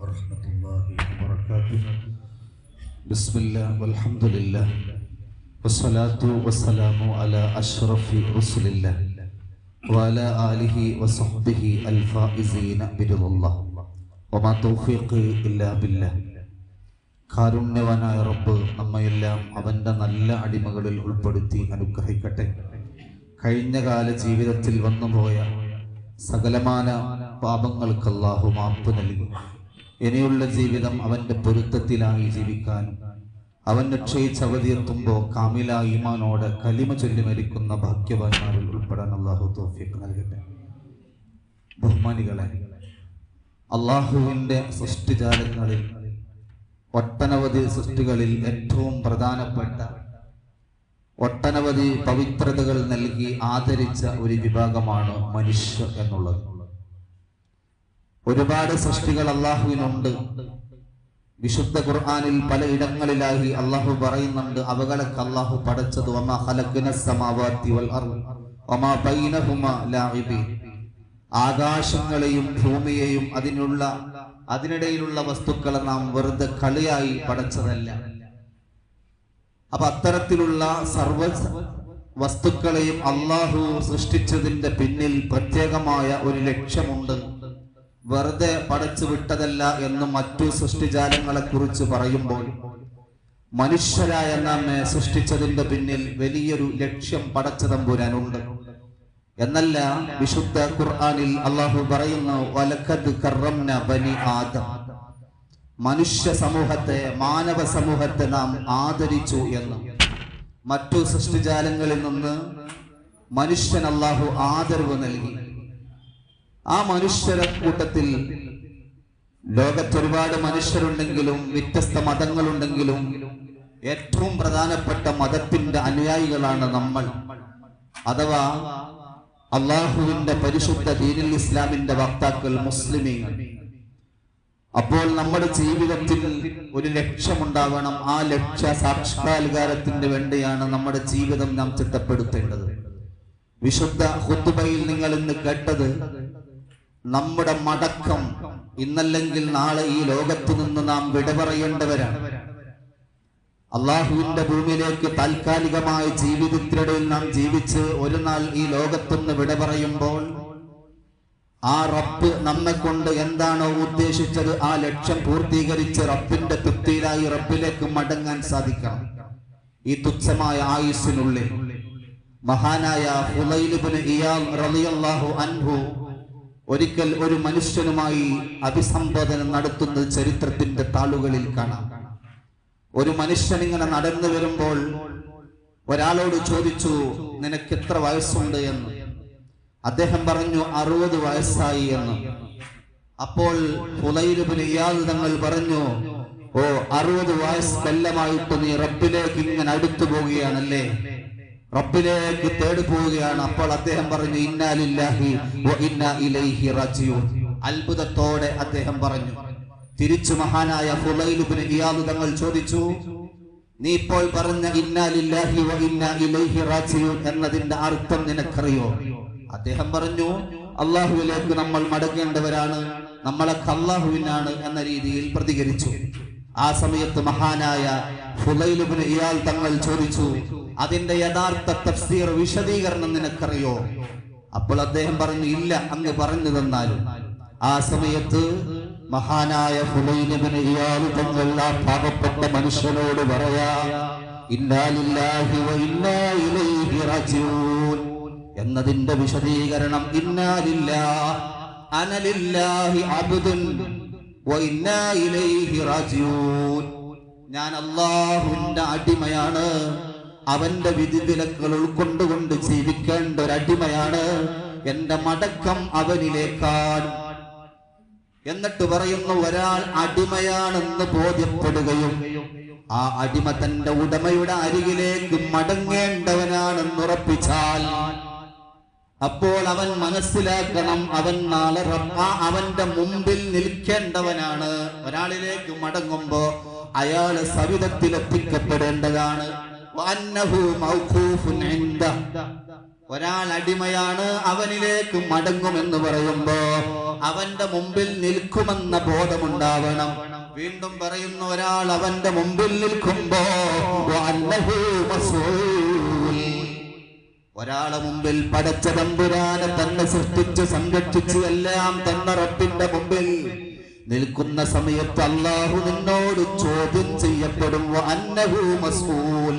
ورحمة الله وبركاته بسم الله والحمد لله والصلاة والسلام على أشرف رسل الله وعلى آله وصحبه الفائزين برضا الله وما توفيقي إلا بالله കാരുണ്യവാനായ റബ്ബ് നമ്മയെല്ലാം അവൻ്റെ നല്ല അടിമകളിൽ ഉൾപ്പെടുത്തി അനുഗ്രഹിക്കട്ടെ കഴിഞ്ഞ കാല ജീവിതത്തിൽ വന്നുപോയ സകലമാന പാപങ്ങൾക്ക് അല്ലാഹു മാപ്പ് നൽകി ഇനിയുള്ള ജീവിതം അവന്റെ പൊരുത്തത്തിലായി ജീവിക്കാൻ. അവൻ നിശ്ചയിച്ച് അവധിയെത്തുമ്പോൾ കാമില ഈമാനോട് കലിമ ചൊല്ലി മരിക്കുന്ന ഭാഗ്യവാന്മാരിൽ ഉൾപ്പെടാൻ അള്ളാഹു തോഫിക്ക് നൽകട്ടെ. ബഹുമാനികളെ അള്ളാഹുവിന്റെ സൃഷ്ടിജാലങ്ങളിൽ ഒട്ടനവധി സൃഷ്ടികളിൽ ഏറ്റവും പ്രധാനപ്പെട്ട ഒട്ടനവധി പവിത്രതകൾ നൽകി ആദരിച്ച ഒരു വിഭാഗമാണ് മനുഷ്യ എന്നുള്ളത്. ഒരുപാട് സൃഷ്ടികൾ അള്ളാഹുവിനുണ്ട്. വിശുദ്ധ ഖുർആാനിൽ പല ഇടങ്ങളിലായി അള്ളാഹു പറയുന്നുണ്ട് അവകളൊക്കെ അള്ളാഹു പടച്ചത് വൽ ആകാശങ്ങളെയും ഭൂമിയെയും അതിനുള്ള അതിനിടയിലുള്ള വസ്തുക്കളെ നാം വെറുതെ കളിയായി പടച്ചതല്ല. അപ്പൊ അത്തരത്തിലുള്ള സർവ വസ്തുക്കളെയും അള്ളാഹു സൃഷ്ടിച്ചതിന്റെ പിന്നിൽ പ്രത്യേകമായ ഒരു ലക്ഷ്യമുണ്ട്. വെറുതെ പടച്ചു വിട്ടതല്ല എന്ന് മറ്റു സൃഷ്ടിജാലങ്ങളെ കുറിച്ച് പറയുമ്പോൾ മനുഷ്യരായ നമ്മെ സൃഷ്ടിച്ചതിന്റെ പിന്നിൽ വലിയൊരു ലക്ഷ്യം പടച്ചതമ്പുരാനുണ്ട് എന്നല്ല വിശുദ്ധ ഖുർആാനിൽ അള്ളാഹു പറയുന്നു വലക്കത് കറംന ബനി ആദം. മനുഷ്യ സമൂഹത്തെ മാനവ സമൂഹത്തെ നാം ആദരിച്ചു എന്ന്. മറ്റു സൃഷ്ടിജാലങ്ങളിൽ നിന്ന് മനുഷ്യൻ അള്ളാഹു ആദരവ് നൽകി. ആ മനുഷ്യരെ കൂട്ടത്തിൽ ലോകത്ത് ഒരുപാട് മനുഷ്യരുണ്ടെങ്കിലും വ്യത്യസ്ത മതങ്ങളുണ്ടെങ്കിലും ഏറ്റവും പ്രധാനപ്പെട്ട മതത്തിന്റെ അനുയായികളാണ് നമ്മൾ. അഥവാ അള്ളാഹുവിന്റെ പരിശുദ്ധ ദീനുൽ ഇസ്ലാമിന്റെ വക്താക്കൾ മുസ്ലിമീങ്ങൾ അപ്പോൾ നമ്മുടെ ജീവിതത്തിൽ ഒരു ലക്ഷ്യമുണ്ടാവണം ആ ലക്ഷ്യ സാക്ഷാത്കാരത്തിന് വേണ്ടിയാണ് നമ്മുടെ ജീവിതം നാം ചിട്ടപ്പെടുത്തേണ്ടത്. വിശുദ്ധ ഹുത്തുബയിൽ നിങ്ങൾ ഇന്ന് കേട്ടത് നമ്മുടെ മടക്കം ഇന്നല്ലെങ്കിൽ നാളെ ഈ ലോകത്തു നിന്ന് നാം വിട പറയേണ്ടവരാണ് അള്ളാഹുവിന്റെ ഭൂമിയിലേക്ക് താൽക്കാലികമായ ജീവിതത്തിനിടയിൽ നാം ജീവിച്ച് ഒരു നാൾ ഈ ലോകത്തുനിന്ന് വിട പറയുമ്പോൾ ആ റബ്ബ് നമ്മെ കൊണ്ട് എന്താണോ ഉദ്ദേശിച്ചത് ആ ലക്ഷ്യം പൂർത്തീകരിച്ച് റബ്ബിന്റെ തൃപ്തിയിലായി റബ്ബിലേക്ക് മടങ്ങാൻ സാധിക്കണം. ഈ തുച്ഛമായ ആയുസ്സിനുള്ളിൽ. മഹാനായ ഹുലൈലിബിന് ഇയാൽ റളിയല്ലാഹു അൻഹു ഒരിക്കൽ ഒരു മനുഷ്യനുമായി അഭിസംബോധന നടത്തുന്നത് ചരിത്രത്തിന്റെ താളുകളിൽ കാണാം. ഒരു മനുഷ്യൻ ഇങ്ങനെ നടന്നു വരുമ്പോൾ ഒരാളോട് ചോദിച്ചു നിനക്ക് എത്ര വയസ്സുണ്ട് എന്ന്? അദ്ദേഹം പറഞ്ഞു അറുപത് വയസ്സായി എന്ന്. അപ്പോൾ തങ്ങൾ പറഞ്ഞു ഓ അറുപത് വയസ്സ് കൊല്ലമായിട്ട് നീ റബ്ബിലേക്ക് ഇങ്ങനെ അടുത്തു പോവുകയാണല്ലേ? റബ്ബിലേക്ക് തേടി പോവുകയാണ് അപ്പോൾ അദ്ദേഹം പറഞ്ഞു ഇന്നാലില്ലാഹി ഇലൈഹി അത്ഭുതത്തോടെ അദ്ദേഹം പറഞ്ഞു തിരിച്ചു മഹാനായ ഫുലൈലുബിന് തങ്ങൾ ചോദിച്ചു നീ ഇപ്പോൾ പറഞ്ഞ ഇന്നാലില്ലാഹി ഇലൈഹി എന്നതിന്റെ അർത്ഥം നിനക്കറിയോ? അദ്ദേഹം പറഞ്ഞു അള്ളാഹുവിലേക്ക് നമ്മൾ മടങ്ങേണ്ടവരാണ്. നമ്മളെ കല്ലാഹുവിനാണ് എന്ന രീതിയിൽ പ്രതികരിച്ചു. ആ സമയത്ത് മഹാനായ ഫുലൈലുബിന് ഇയാൾ തങ്ങൾ ചോദിച്ചു അതിന്റെ യഥാർത്ഥ തഫ്സീർ വിശദീകരണം നിനക്കറിയോ? അപ്പോൾ അദ്ദേഹം പറഞ്ഞു ഇല്ല അങ്ങ് പറഞ്ഞു തന്നാലും ആ സമയത്ത് മഹാനായ ആ പാപപ്പെട്ട മനുഷ്യനോട് പറയാ എന്നതിന്റെ വിശദീകരണം ഇന്നാലില്ലാ ഞാൻ അള്ളാഹുവിന്റെ അടിമയാണ്. അവന്റെ വിധിവിലക്കുകൾ ഉൾക്കൊണ്ടുകൊണ്ട് ജീവിക്കേണ്ട ഒരു അടിമയാണ് എന്റെ മടക്കം അവനിലേക്കാണ്. എന്നിട്ട് പറയുന്നു ഒരാൾ അടിമയാണെന്ന് ബോധ്യപ്പെടുകയും ആ അടിമ തന്റെ ഉടമയുടെ അരികിലേക്ക് മടങ്ങേണ്ടവനാണെന്ന് ഉറപ്പിച്ചാൽ അപ്പോൾ അവൻ മനസ്സിലാക്കണം അവൻ നാളെ അവന്റെ മുമ്പിൽ നിൽക്കേണ്ടവനാണ്. ഒരാളിലേക്ക് മടങ്ങുമ്പോ അയാൾ സവിധത്തിൽ ഒരാൾ അടിമയാണ് അവനിലേക്ക് മടങ്ങുമെന്ന് പറയുമ്പോ അവന്റെ മുമ്പിൽ നിൽക്കുമെന്ന ബോധമുണ്ടാവണം വീണ്ടും പറയുന്ന ഒരാൾ അവന്റെ മുമ്പിൽ നിൽക്കുമ്പോ. ഒരാളെ മുമ്പിൽ പടച്ച തമ്പുരാനെ തന്നെ സൃഷ്ടിച്ച് സംരക്ഷിച്ച് എല്ലാം തന്നെ റബ്ബിന്റെ മുമ്പിൽ നിൽക്കുന്ന സമയത്ത് അള്ളാഹു നിന്നോട് ചോദ്യം ചെയ്യപ്പെടും വഅന്നഹു മസ്ഊൽ.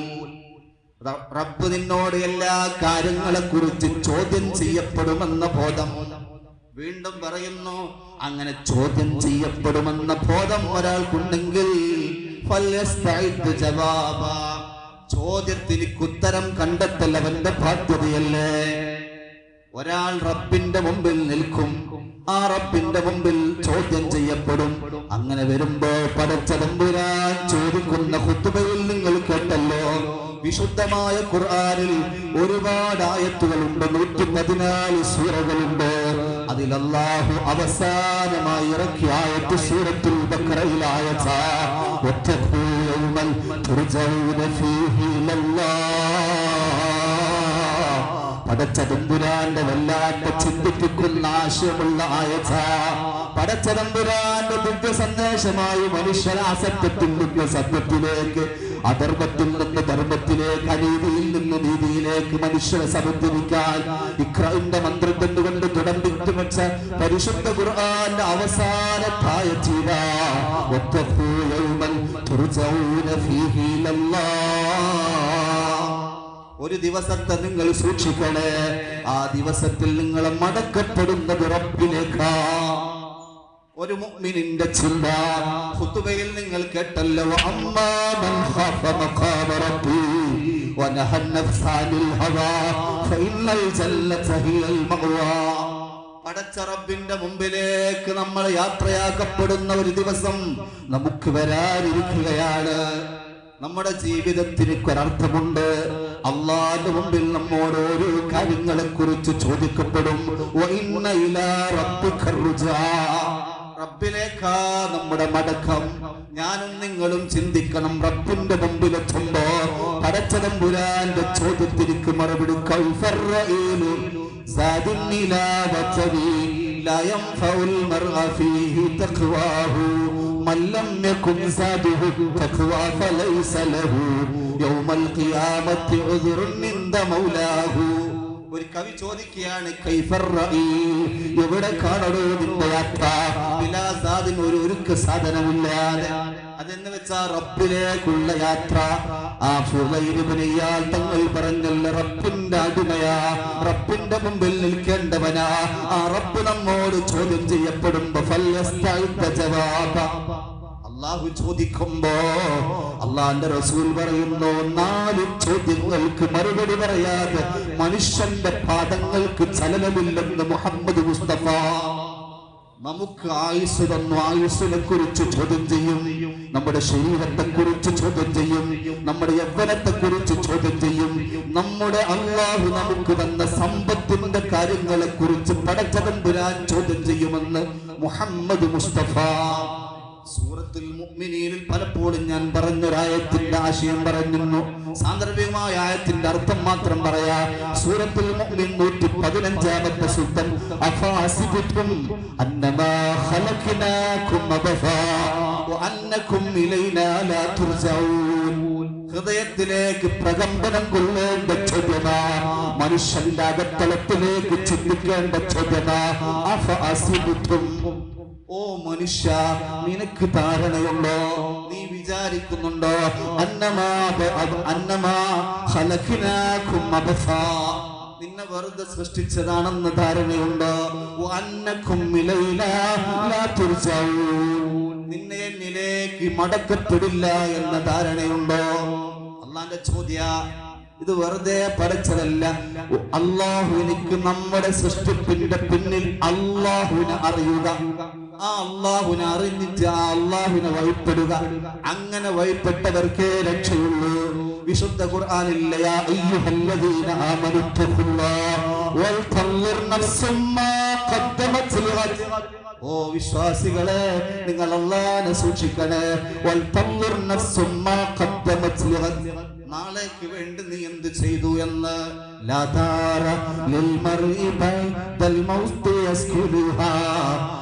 റബ്ബ് നിന്നോട് എല്ലാ കാര്യങ്ങളെ കുറിച്ച് ചോദ്യം ചെയ്യപ്പെടുമെന്ന ബോധം. വീണ്ടും പറയുന്നു അങ്ങനെ ചോദ്യം ചെയ്യപ്പെടുമെന്ന ബോധം ഒരാൾക്കുണ്ടെങ്കിൽ. ചോദ്യത്തിന് ഉത്തരം കണ്ടെത്തൽ അവന്റെ ബാധ്യതയല്ലേ? ഒരാൾ റബ്ബിന്റെ മുമ്പിൽ നിൽക്കും ആ റബ്ബിന്റെ മുമ്പിൽ ചോദ്യം ചെയ്യപ്പെടും. അങ്ങനെ വരുമ്പോ പടച്ചതമ്പുരാൻ ചോദിക്കുന്ന കുത്തുകയിൽ നിങ്ങൾ വിശുദ്ധമായ ഖുർആാനിൽ ഒരുപാട് ആയത്തുകളുണ്ട്. നൂറ്റി പതിനാല് സൂറകളുണ്ട്. അതിൽ അല്ലാഹു അവസാനമായി ഇറക്കിയ ആയത്ത് സൂറത്തുൽ ബഖറയിലായ ഒറ്റ പടച്ചതമ്പുരാന്റെ വല്ലാത്ത ചിന്തിപ്പിക്കുന്ന ആശയമുള്ള ആയത പടച്ചതമ്പുരാന്റെ ദിവ്യ സന്ദേശമായി മനുഷ്യരാസത്യത്തിൽ നിന്ന് സത്യത്തിലേക്ക് അധർമ്മത്തിൽ നിന്ന് ധർമ്മത്തിലേക്ക് അനീതിയിൽ നിന്ന് നീതിയിലേക്ക് മനുഷ്യരെ സമർപ്പിക്കാൻ ഇക്രൈന്റെ മന്ത്രത്തിൽ കൊണ്ട് തുടർന്നിട്ട് വെച്ച പരിശുദ്ധ ഖുർആന്റെ അവസാനത്തായ ചീര ഒറ്റപ്പൂ ഒറ്റ പൂയൗമൻ തുറച്ചൗന ഇലല്ലാഹ്. ഒരു ദിവസത്തെ നിങ്ങൾ സൂക്ഷിക്കണേ. ആ ദിവസത്തിൽ നിങ്ങൾ മടക്കപ്പെടുന്നത് ഉറപ്പിലേക്കാ ഒരു മുഅ്മിനിന്റെ ചിന്ത. ഖുതുബയിൽ നിങ്ങൾ കേട്ടല്ലോ അമ്മാ മൻ പടച്ചറബിന്റെ മുമ്പിലേക്ക് നമ്മൾ യാത്രയാക്കപ്പെടുന്ന ഒരു ദിവസം നമുക്ക് വരാനിരിക്കുകയാണ്. നമ്മുടെ ജീവിതത്തിന് ഒരർത്ഥമുണ്ട് അള്ളാന്റെ മുമ്പിൽ നമ്മോട് ഓരോരോ കാര്യങ്ങളെ കുറിച്ച് ചോദിക്കപ്പെടും നമ്മുടെ മടക്കം. ഞാനും നിങ്ങളും ചിന്തിക്കണം റബ്ബിന്റെ മുമ്പിലെത്തുമ്പോ പടച്ചതമ്പുരാന്റെ ചോദ്യത്തിലേക്ക് മറുപടി കൗഫറ മല്ലം ഒരു കവി ചോദിക്കുകയാണ് എവിടെ കാണടോ നിന്റെ യാത്ര? വിലാസാദിന് ഒരു ഒരുക്ക് സാധനമില്ലാതെ അതെന്ന് വെച്ചാ റബ്ബിലേക്കുള്ള യാത്ര. ആ ഫുലൈരുമനയാൽ തങ്ങൾ പറഞ്ഞല്ല റബ്ബിന്റെ അടിമയാ. റബ്ബിന്റെ മുമ്പിൽ നിൽക്കേണ്ടവനാ. ആ റബ്ബ് നമ്മോട് ചോദ്യം ചെയ്യപ്പെടുമ്പോ ഫല്ലസ്ത ജവാബ. അള്ളാഹു ചോദിക്കുമ്പോ അള്ളാന്റെ റസൂൽ പറയുന്നു നാല് ചോദ്യങ്ങൾക്ക് മറുപടി പറയാതെ മനുഷ്യന്റെ പാദങ്ങൾക്ക് ചലനമില്ലെന്ന് മുഹമ്മദ് മുസ്തഫ. നമുക്ക് ആയുസ് തന്നു ആയുസ്സിനെ കുറിച്ച് ചോദ്യം ചെയ്യും. നമ്മുടെ ശരീരത്തെ കുറിച്ച് ചോദ്യം ചെയ്യും. നമ്മുടെ യൗവനത്തെ കുറിച്ച് ചോദ്യം ചെയ്യും. നമ്മുടെ അള്ളാഹു നമുക്ക് തന്ന സമ്പത്തിന്റെ കാര്യങ്ങളെ കുറിച്ച് പടച്ചതമ്പുരാൻ ചോദ്യം ചെയ്യുമെന്ന് മുഹമ്മദ് സൂറത്തുൽ മുഅ്മിനീനിൽ പലപ്പോഴും ഞാൻ പറഞ്ഞൊരായത്തിന്റെ ആശയം പറഞ്ഞിരുന്നു സാന്ദർഭികമായ ആയത്തിന്റെ അർത്ഥം മാത്രം പറയാ. സൂറത്തുൽ മുഅ്മിൻ നൂറ്റി പതിനഞ്ചാമത്തെ സുത്തം അഫാസിബിത്തും അന്നമാ ഖലഖനാകും അബഫാ വഅന്നകും ഇലൈനാ ലാ തുർജഊൻ. ഹൃദയത്തിലേക്ക് പ്രകമ്പനം കൊള്ളേണ്ട ചോദ്യത മനുഷ്യന്റെ അകത്തളത്തിലേക്ക് ചിന്തിക്കേണ്ട ചോദ്യമാ അഫാസിബുത്തും ഓ മനുഷ്യ നിനക്ക് ധാരണയുണ്ടോ? നീ വിചാരിക്കുന്നുണ്ടോ? അന്നമാ നിന്നെ വെറുതെ സൃഷ്ടിച്ചതാണെന്ന് ധാരണയുണ്ടോ? അന്നക്കും. നിന്നെ എന്നിലേക്ക് മടക്കപ്പെടില്ല എന്ന ധാരണയുണ്ടോ? അള്ളാന്റെ ചോദ്യ ഇത് വെറുതെ പഠിച്ചതല്ല. അള്ളാഹു എനിക്ക് നമ്മുടെ സൃഷ്ടിപ്പിന്റെ പിന്നിൽ അള്ളാഹുവിനെ അറിയുക. ആ അള്ളാഹുവിനെ അറിഞ്ഞിട്ട് ആ അള്ളാഹുവിനെ വഴിപ്പെടുക. അങ്ങനെ വഴിപ്പെട്ടവർക്കേ രക്ഷയുള്ളൂ. വിശുദ്ധ ഓ വിശ്വാസികളെ നിങ്ങൾ അള്ളാനെ സൂക്ഷിക്കണേ. നാളേക്ക് വേണ്ടി നീ എന്ത് ചെയ്തു എന്ന് لا دار للمرء بعد الموت يسكنها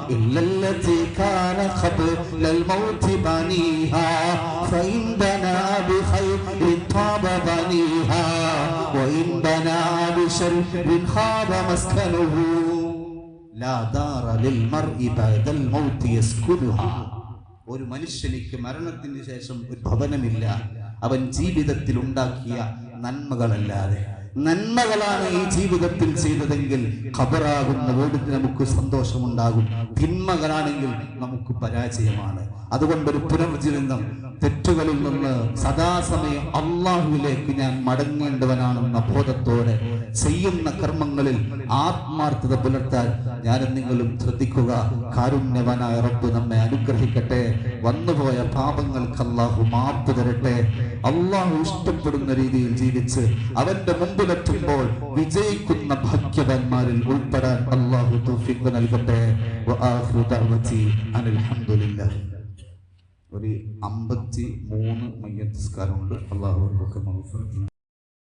إلا التي كان قبل الموت بنيها فإن بنى بخير طاب بنيها وإن بنى بشر خاب مسكنه لا دار للمرء بعد الموت يسكنها ഒരു മനുഷ്യനിക്ക് മരണത്തിന് ശേഷം ഒരു ഭവനമില്ല അവൻ ജീവിതത്തിൽ ഉണ്ടാക്കിയ നന്മകളല്ലാതെ നന്മകളാണ് ഈ ജീവിതത്തിൽ ചെയ്തതെങ്കിൽ ഖബറാകുന്ന വീടിന് നമുക്ക് സന്തോഷമുണ്ടാകും. തിന്മകളാണെങ്കിൽ നമുക്ക് പരാജയമാണ്. അതുകൊണ്ട് ഒരു പുനർജീവനം തെറ്റുകളിൽ നിന്ന് സദാസമയം അള്ളാഹുവിലേക്ക് ഞാൻ മടങ്ങേണ്ടവനാണെന്ന ബോധത്തോടെ ചെയ്യുന്ന കർമ്മങ്ങളിൽ ആത്മാർത്ഥത പുലർത്താൻ ഞാനും നിങ്ങളും ശ്രദ്ധിക്കുക. കാരുണ്യവനായ റബ്ബ് നമ്മെ അനുഗ്രഹിക്കട്ടെ. വന്നുപോയ പാപങ്ങൾക്ക് അള്ളാഹു മാപ്പ് തരട്ടെ. അള്ളാഹു ഇഷ്ടപ്പെടുന്ന രീതിയിൽ ജീവിച്ച് അവന്റെ മുമ്പിലെത്തുമ്പോൾ വിജയിക്കുന്ന ഭാഗ്യവാന്മാരിൽ ഉൾപ്പെടാൻ അള്ളാഹു തൗഫീഖ് നൽകട്ടെ. ഒരു അമ്പത്തി മൂന്ന് മയ്യസ്കാരമുണ്ട് അള്ളാഹു